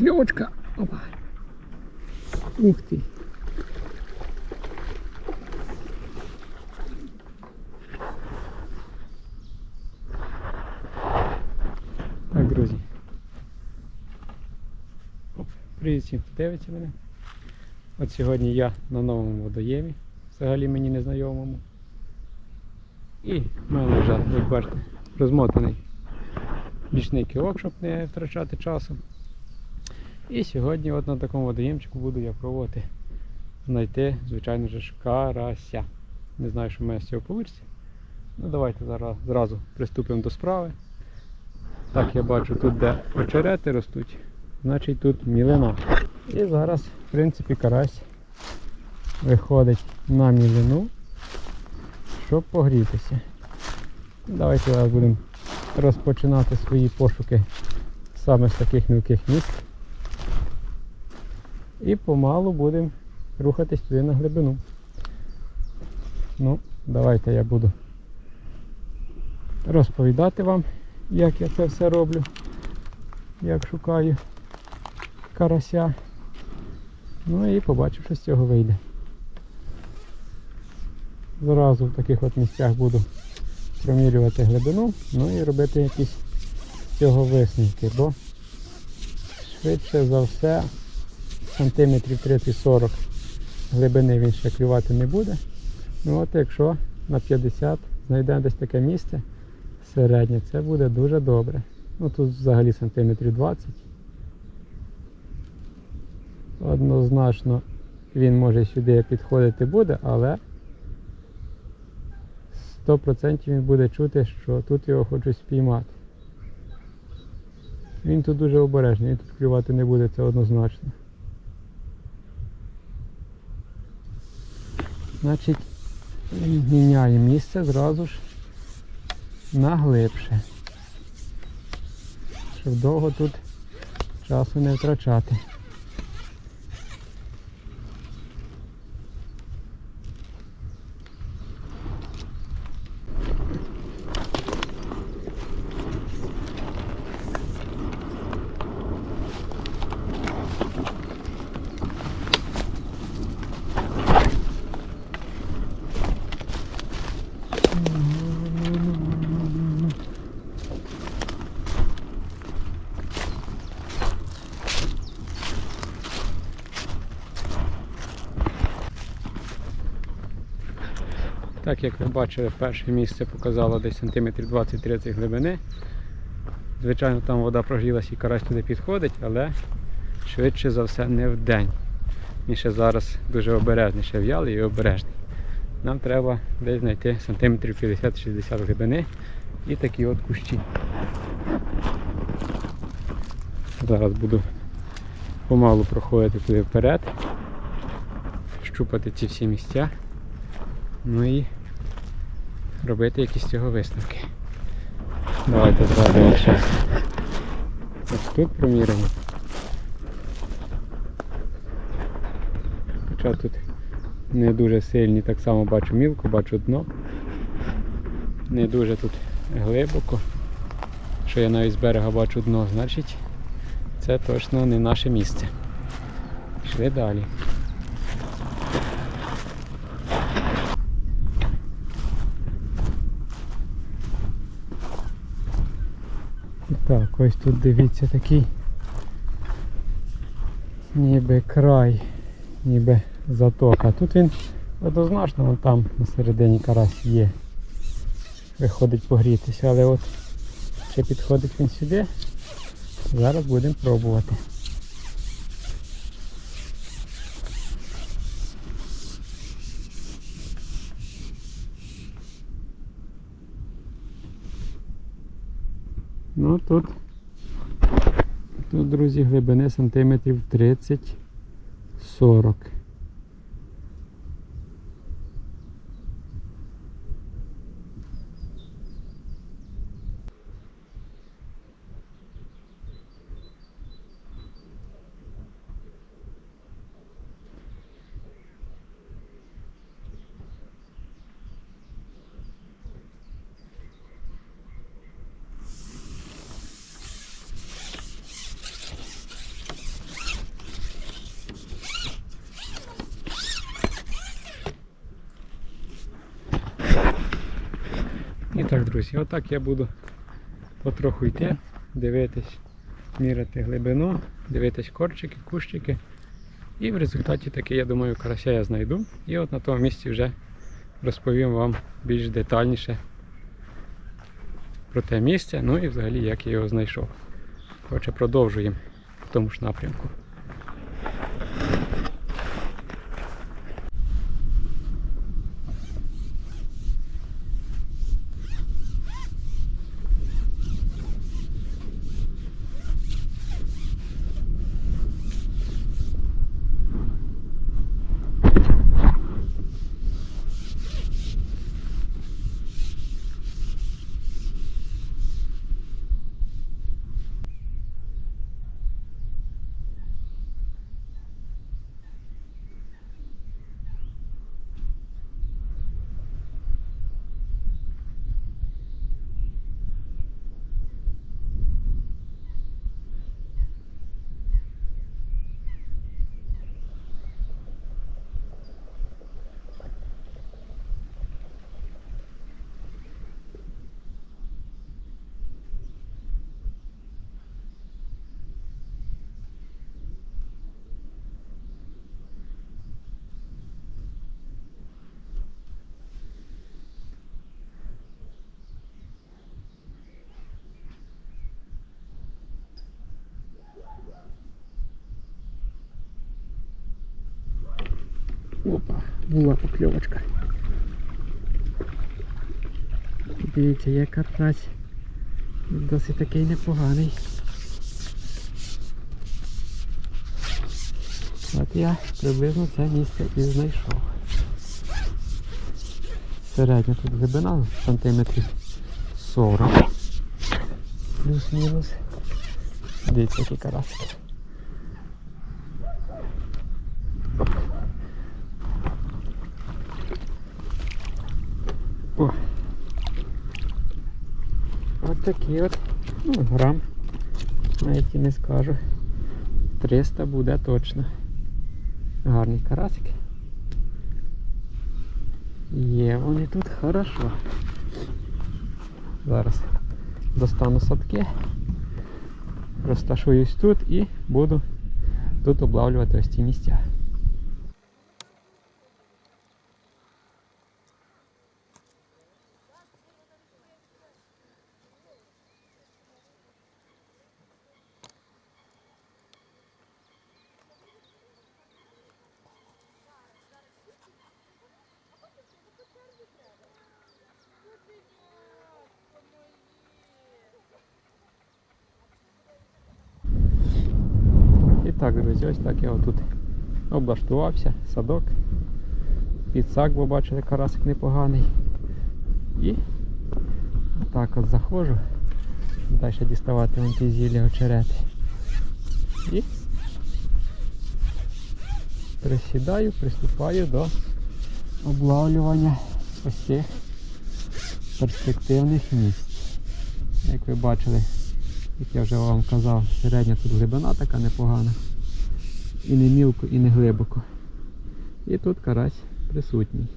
покльовочка. Опа. Ух ти. Так, друзі. Привіт всім, дивиться мене. От сьогодні я на новому водоємі, взагалі мені незнайомому. І в мене вже, як бачите, розмотаний бічний кілок, щоб не втрачати часу. І сьогодні от на такому водоємчику буду я пробувати знайти, звичайно ж, карася. Не знаю, що в мене з цього вийде. Ну давайте зараз зразу приступимо до справи. Так, я бачу тут, де очерети ростуть, значить тут мілина. І зараз, в принципі, карась виходить на мілину, щоб погрітися. Давайте зараз будемо розпочинати свої пошуки саме з таких мілких місць. І помалу будемо рухатись туди на глибину. Ну, давайте я буду розповідати вам, як я це все роблю, як шукаю карася. Ну і побачив, що з цього вийде. Зразу в таких от місцях буду промірювати глибину, ну і робити якісь з цього висновки, бо швидше за все сантиметрів 30-40 глибини він ще клювати не буде. Ну от якщо на 50 знайдемо десь таке місце середнє, це буде дуже добре. Ну тут взагалі сантиметрів 20. Однозначно він може сюди підходити буде, але 100% він буде чути, що тут його хочуть спіймати. Він тут дуже обережний, він тут клювати не буде, це однозначно. Значить, міняємо місце зразу ж на глибше. Щоб довго тут часу не втрачати. Так як ви бачили, перше місце показало десь сантиметрів 20-30 глибини. Звичайно, там вода прогрілася і карась туди підходить, але швидше за все не в день. Він ще зараз дуже обережний, ще в'ялий і обережний. Нам треба десь знайти сантиметрів 50-60 глибини і такі от кущі. Зараз буду помалу проходити туди вперед, щупати ці всі місця. Ну і робити якісь з цього висновки. Давайте зразу ще ось тут проміряємо. Хоча тут не дуже сильні, так само бачу мілку, бачу дно. Не дуже тут глибоко. Що я навіть з берега бачу дно, значить це точно не наше місце. Пішли далі. Так, ось тут дивіться такий ніби край, ніби затока. Тут він однозначно вон там на середині карась є. Виходить погрітися, але от чи підходить він сюди, зараз будемо пробувати. Ну тут, тут, друзі, глибини сантиметрів 30-40. Отак я буду потроху йти, дивитись, міряти глибину, дивитись корчики, кущики. І в результаті таки, я думаю, карася я знайду. І от на тому місці вже розповім вам більш детальніше про те місце, ну і взагалі як я його знайшов. Коротше, продовжуємо в тому ж напрямку. Опа, була покльовочка. Дивіться, є карась. Досить такий непоганий. От я приблизно це місце і знайшов. Середня тут глибина сантиметрів 40. Плюс-мінус. Дивіться, який карасик. такий от. Ну, грам. Навіть і не скажу. 300 буде точно. Гарний карасик. Є вони тут хорошо. Зараз достану садки, розташуюсь тут і буду тут облавлювати ось ці місця. Ось так я отут облаштувався, садок. Підсак, бо бачите, карасик непоганий. І отак от заходжу. Далі діставати вон ті зілля очерети. І присідаю, приступаю до облавлювання ось цих перспективних місць. Як ви бачили, як я вже вам казав, середня тут глибина така непогана. І не мілко, і не глибоко. І тут карась присутній.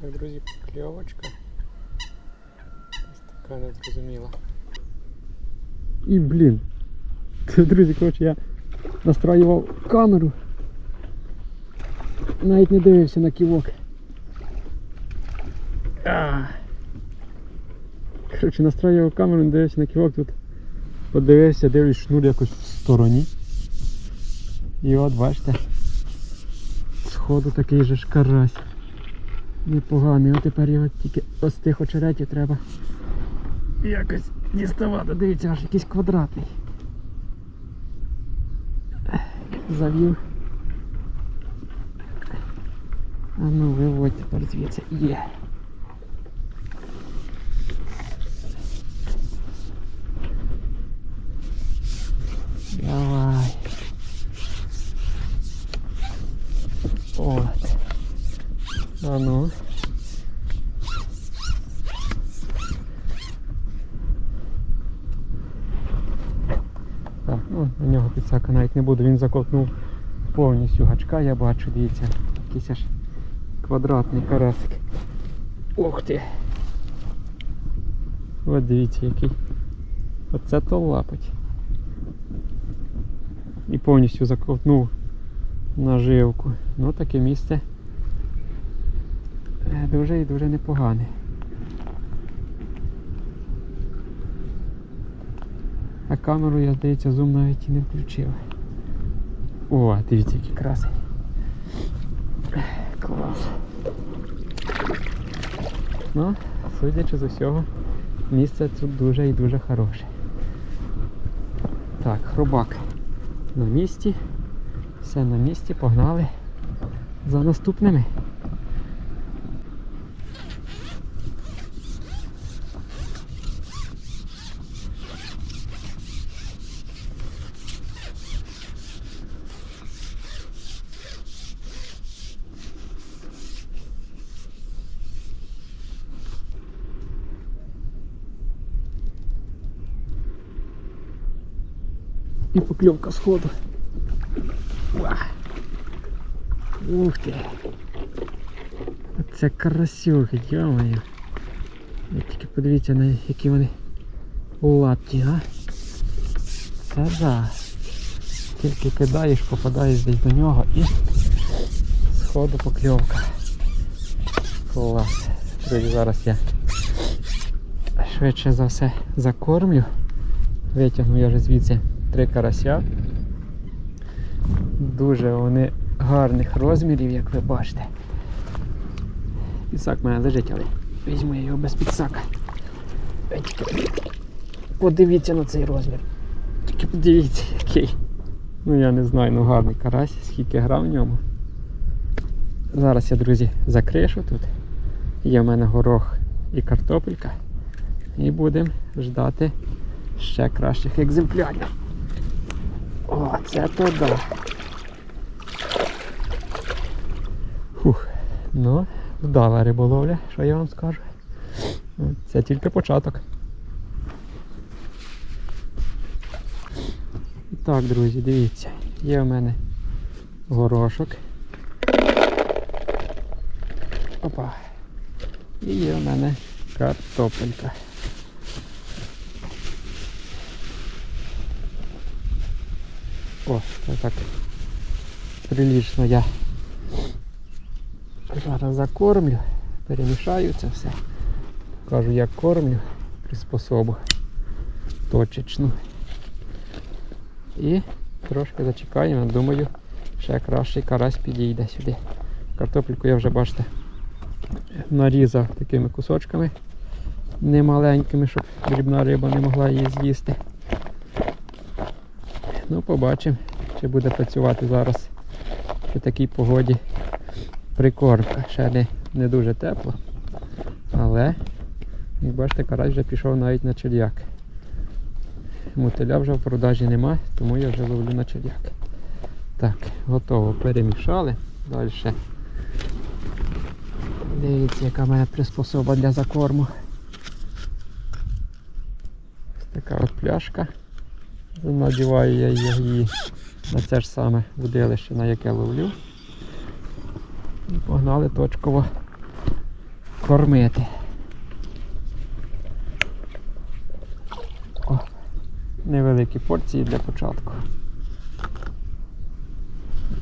Так, друзі, кльовочка. Ось така незрозуміла. І блін. Це, друзі, коротше, я настроював камеру. Навіть не дивився на ківок. Коротше, настроював камеру, не дивився на ківок, тут подивився, дивлюсь шнур якось в стороні. І от бачите. Сходу такий же ж карась. Непоганий. От тепер його тільки з тих очеретів треба якось діставати. Дивіться, аж якийсь квадратний. Завів. А ну виводь тепер звідси. Є. Давай. От. А ну. на нього під підсака навіть не буду, він заковтнув повністю гачка, я бачу, дивіться, якийсь аж квадратний карасик. Ух ти! От дивіться який. Оце то лапить. І повністю заковтнув наживку. Ну таке місце е, дуже і дуже непогане. А камеру я, здається, зум навіть і не включив. О, дивіться, який красень. Клас. Ну, судячи з усього, місце тут дуже і дуже хороше. Так, хробак на місці. Все на місці, погнали за наступними. І сходу. Ух ти. Це карасюхи. Ви Тільки подивіться на які вони лапті, а? Це да. Тільки кидаєш, попадаєш десь до нього і сходу покльовка. Клас. Друзі, зараз я швидше за все закормлю. Витягну я вже звідси три карася. Дуже вони гарних розмірів, як ви бачите. Підсак в мене лежить, але візьму я його без підсака. Подивіться на цей розмір. Тільки подивіться, який. Ну я не знаю, ну гарний карась, скільки грам в ньому. Зараз я, друзі, закришу тут. Є в мене горох і картопелька. І будемо ждати ще кращих екземплярів. Це то да. Фух. Ну, вдала риболовля, що я вам скажу. Це тільки початок. Так, друзі, дивіться, є в мене горошок. Опа. І є в мене картопелька. О, так прилічно я зараз закормлю, перемішаю це все. Покажу як кормлю приспособу точечну. І трошки зачекаємо, думаю, ще кращий карась підійде сюди. Картопельку я вже бачите нарізав такими кусочками немаленькими, щоб дрібна риба не могла її з'їсти. Ну, побачимо, чи буде працювати зараз при такій погоді прикормка. Ще не, не дуже тепло. Але, як бачите, карась вже пішов навіть на черв'як. Мотиля вже в продажі нема, тому я вже ловлю на черв'як. Так, готово, перемішали. Далі. Дивіться, яка в мене приспособа для закорму. Ось така от пляшка. Надіваю я її на це ж саме водилище, на яке ловлю. І погнали точково кормити. О, невеликі порції для початку.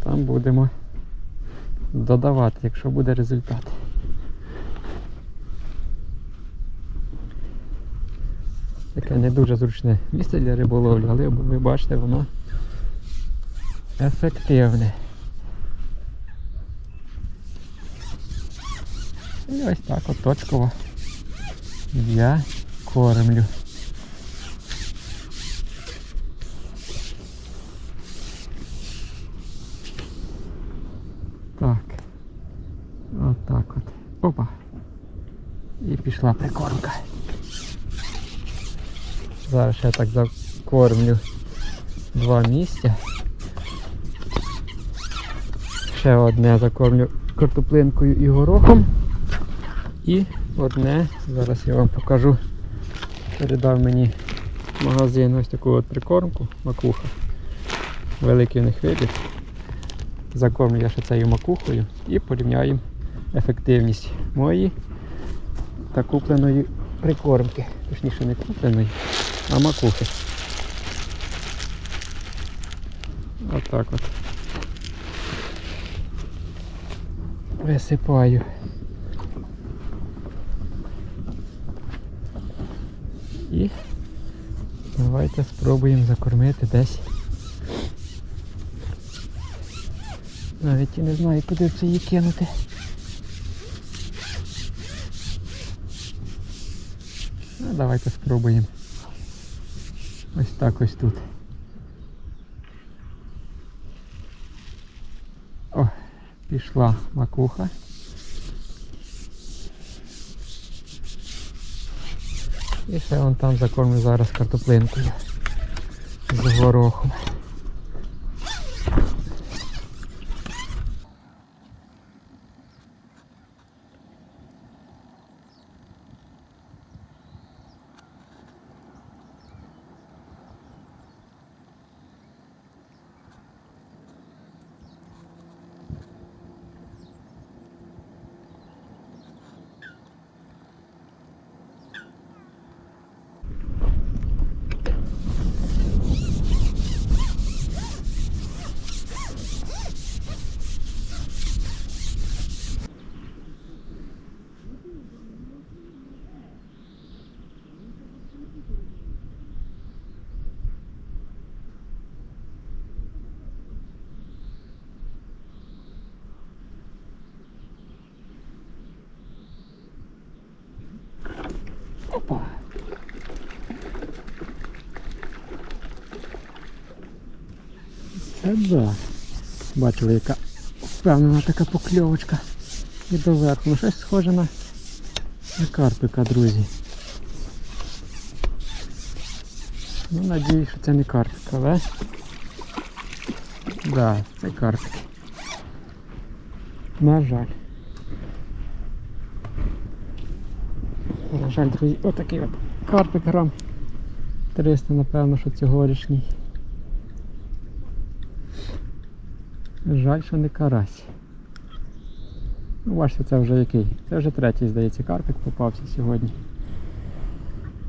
Там будемо додавати, якщо буде результат. Таке не дуже зручне місце для риболовлі, але ви бачите, воно ефективне. І ось так от точково я кормлю. Так. От от. Опа. І пішла прикормка. Зараз я так закормлю два місця. Ще одне закормлю картоплинкою і горохом. І одне, зараз я вам покажу, передав мені магазин ось таку от прикормку, макуха. великий у них вибір. Закормлю я ще цією макухою і порівняємо ефективність моєї та купленої прикормки. Точніше не купленої, а макухи. Отак от. Висипаю. І давайте спробуємо закормити десь. Навіть і не знаю, куди це її кинути. Ну, давайте спробуємо. Ось так ось тут. О, пішла макуха. І ще вон там закормлю зараз картоплинкою з горохом. Опа. Це да. Бачили, яка впевнена така покльовочка. І доверху. Ну щось схоже на, на карпика, друзі. Ну, надіюсь, що це не карпик, але... Да, це карпик. На жаль. На жаль, друзі, отакий от карпик грам 300, напевно, що цьогорічній. Жаль, що не карась. Ну, бачите, це вже який? Це вже третій, здається, карпик попався сьогодні.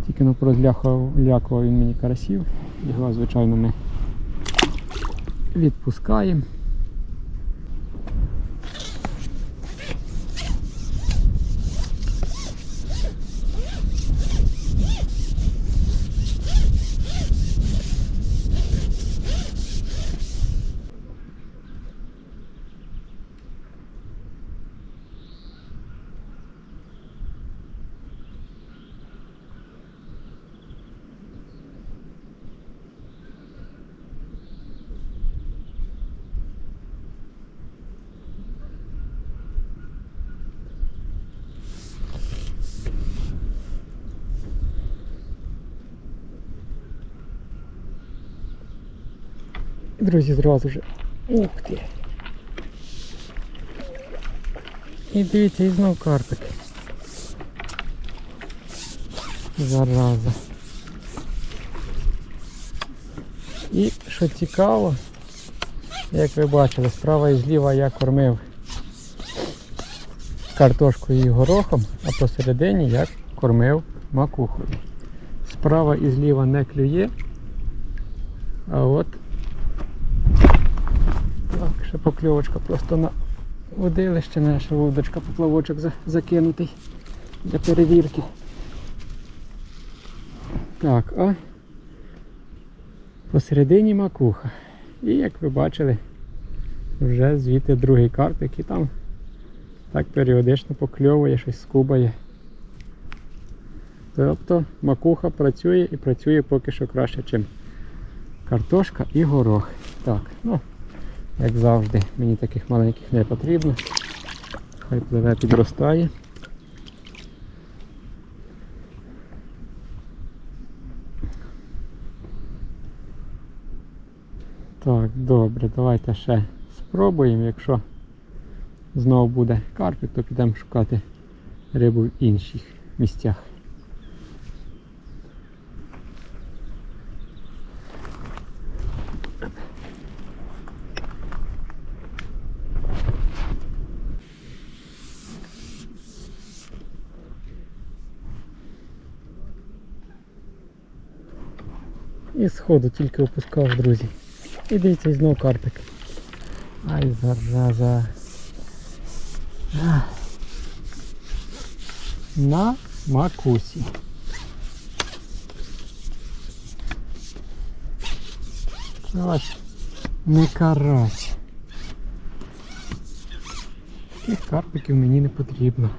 Тільки ну порозлякував він мені карасів. Його, звичайно, ми відпускаємо. Друзі, зразу же. Ух ти! І дивіться, і знов карпик. Зараза. І що цікаво, як ви бачили, справа і зліва я кормив картошкою і горохом, а посередині я кормив макухою. Справа і зліва не клює, а от покльовочка просто на водилище, наша вудочка, поплавочок за- закинутий для перевірки. Так, а посередині макуха. І як ви бачили, вже звідти другий карпик і там так періодично покльовує, щось скубає. Тобто макуха працює і працює поки що краще, ніж картошка і горох. Так, ну, як завжди, мені таких маленьких не потрібно. Хай пливе підростає. Так, добре, давайте ще спробуємо. Якщо знову буде карпик, то підемо шукати рибу в інших місцях. І сходу тільки опускав, друзі. І дивіться, і знов карпик. Ай, зараза. На макусі. Ось не карась. Таких карпиків мені не потрібно.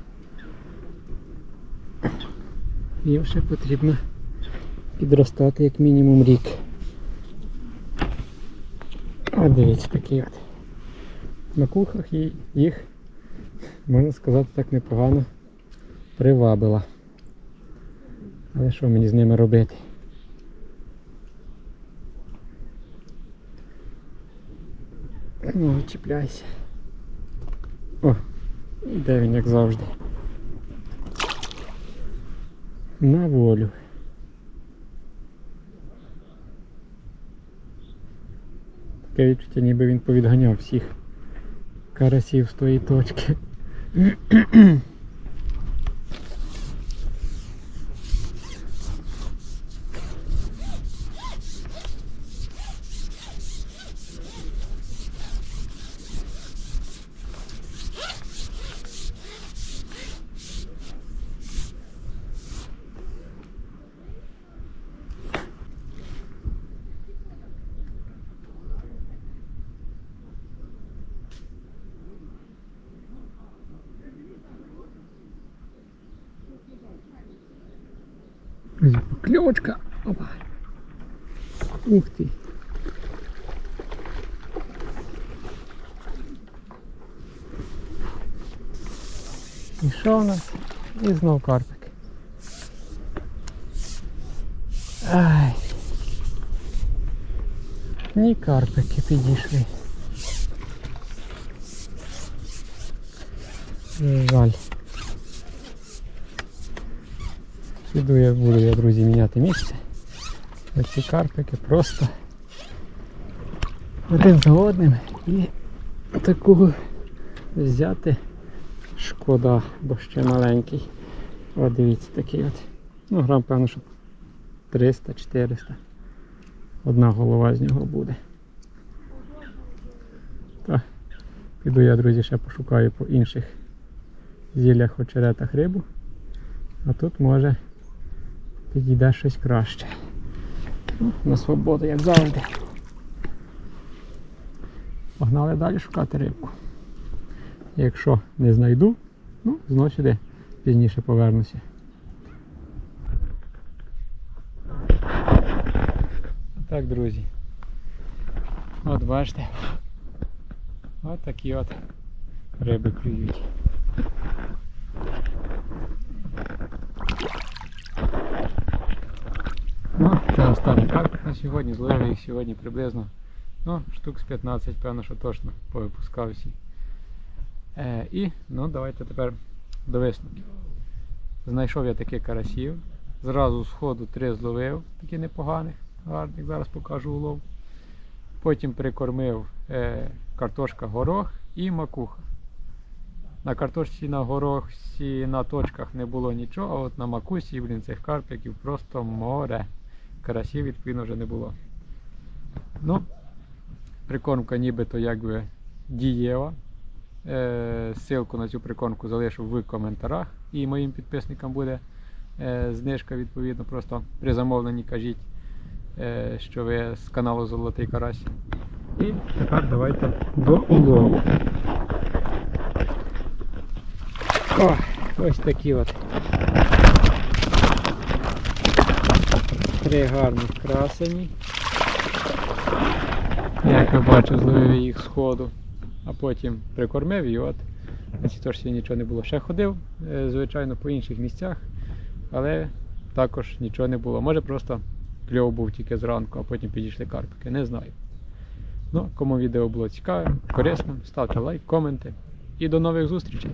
Їм ще потрібно підростати як мінімум рік. А дивіться такий от. На кухах їх, можна сказати, так непогано привабила. Але що мені з ними робити? Ну, чіпляйся. О, іде він як завжди. На волю. Таке відчуття, ніби він повідганяв всіх карасів з тої точки. Друзі, Покльовочка. Опа. Ух ти. І що у нас? І знов карпик. Ай. Ні карпики підійшли. Жаль. Піду я буду я, друзі, міняти місце. Оці карпики просто один за одним і таку взяти шкода, бо ще маленький. О, дивіться такий от. Ну, грам, певно, що 300-400. Одна голова з нього буде. Так, піду я, друзі, ще пошукаю по інших зіллях очеретах рибу. А тут може підійде щось краще. На свободу, як завжди. Погнали далі шукати рибку. Якщо не знайду, ну, сюди пізніше повернуся. Так, друзі. От бачите. От такі от риби клюють. Ну, це останній карпик на сьогодні. Зловив їх сьогодні приблизно ну, штук з 15, певно, що точно повипускав всі. Е, і ну, давайте тепер до висновків. Знайшов я таких карасів. Зразу з ходу три зловив, такі непоганих, гарних, зараз покажу улов. Потім прикормив е, картошка горох і макуха. На картошці на горохі на точках не було нічого, а от на макусі, блін, цих карпиків просто море. Карасів відповідно вже не було. Ну, прикормка нібито якби дієва. Е, Ссылку на цю прикормку залишу в коментарях і моїм підписникам буде е, знижка відповідно. Просто при замовленні кажіть, е, що ви з каналу Золотий Карась. І тепер давайте до улову. Ось такі от. Три гарних красені. Як ви бачите, зловив їх з ходу, а потім прикормив і от на цій точці нічого не було. Ще ходив, е, звичайно, по інших місцях, але також нічого не було. Може просто кльов був тільки зранку, а потім підійшли карпики. Не знаю. Ну, кому відео було цікавим, корисним, ставте лайк, коменти і до нових зустрічей.